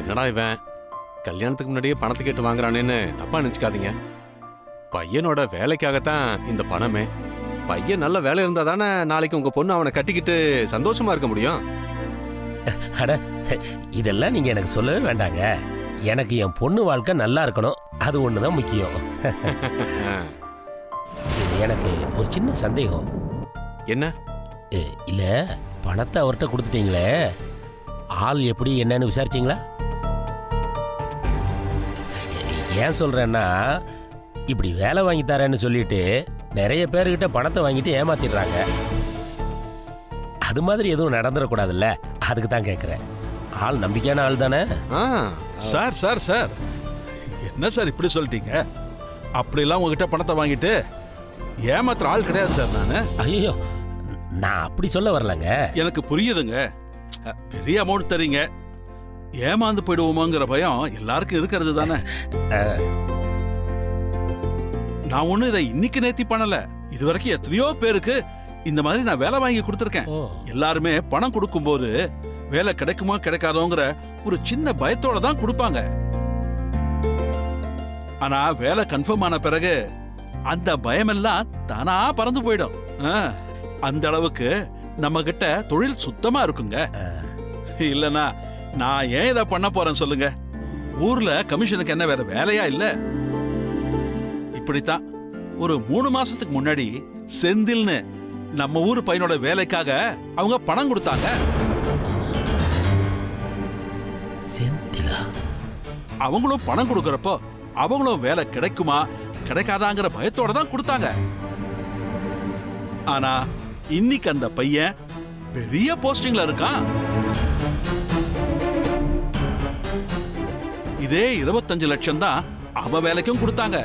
என்னடா இவன்? கல்யாணத்துக்கு முன்னாடியே பணத்தை கேட்டு வாங்குறானேன்னு தப்பா நினைச்சுக்காதீங்க. பையனோட வேலைக்காகத்தான் இந்த பணமே. பையன் நல்ல வேலை இருந்தா தானே நாளைக்கு உங்க பொண்ணு அவனை கட்டிக்கிட்டு சந்தோஷமா இருக்க முடியும். அட இதெல்லாம் நீங்க எனக்கு சொல்லவே வேண்டாங்க. எனக்கு என் பொண்ணு வாழ்க்கை நல்லா இருக்கணும். அது ஒன்று தான் முக்கியம் எனக்கு ஒரு சின்ன சந்தேகம். என்ன? இல்ல பணத்தை அவர்கிட்ட கொடுத்துட்டீங்களே. ஆள் எப்படி என்னன்னு விசாரிச்சீங்களா? ஏன் சொல்றேன்னா இப்படி வேலை வாங்கி தரேன்னு சொல்லிட்டு நிறைய பேர்கிட்ட பணத்தை வாங்கிட்டு ஏமாத்திடுறாங்க. அது மாதிரி எதுவும் நடந்துடக்கூடாதுல்ல? அதுக்கு தான் கேட்குறேன் ஆள் நம்பிக்கையான ஆள் தானே? ஆ, சார் சார் சார். என்ன சார் இப்படி சொல்லிட்டீங்க? அப்படிலாம் உங்ககிட்ட பணத்தை வாங்கிட்டு ஏமாத்துற ஆள் கிடையாது சார் நான். ஐயோ நான் அப்படி சொல்ல வரலங்க. எனக்கு புரியுதுங்க. பெரிய அமௌண்ட் தரீங்க. ஏமாந்து போயிடுவோமோங்கிற பயம் எல்லாருக்கும் இருக்கிறது தானே? நான் ஒண்ணு இதை இன்னைக்கு நேத்தி பண்ணல. இது வரைக்கும் எத்தனையோ பேருக்கு இந்த மாதிரி நான் வேலை வாங்கி கொடுத்துருக்கேன். எல்லாருமே பணம் கொடுக்கும்போது வேலை கிடைக்குமா கிடைக்காதோங்கிற ஒரு சின்ன பயத்தோட தான் கொடுப்பாங்க. ஆனா வேலை கன்ஃபார்ம் ஆன பிறகு அந்த பயமெல்லாம் தானா பறந்து போயிடும். அந்த அளவுக்கு நம்ம கிட்ட தொழில் சுத்தமா இருக்குங்க. இல்லனா நான் ஏன் இதை பண்ண போறேன் சொல்லுங்க. ஊர்ல கமிஷனுக்கு என்ன வேற வேலையா இல்ல? இப்படித்தான் ஒரு மூணு மாசத்துக்கு முன்னாடி செந்தில்னு நம்ம ஊர் பையனோட வேலைக்காக அவங்க பணம் கொடுத்தாங்க. செந்திலா? அவங்களும் பணம் கொடுக்கறப்போ அவங்களும் வேலை கிடைக்குமா கிடைக்காதாங்கிற பயத்தோட தான் கொடுத்தாங்க. ஆனா இன்னைக்கு அந்த பையன் பெரிய போஸ்டிங்ல இருக்கான். இதே இருபத்தஞ்சு லட்சம் தான் அவ வேலைக்கும் கொடுத்தாங்க.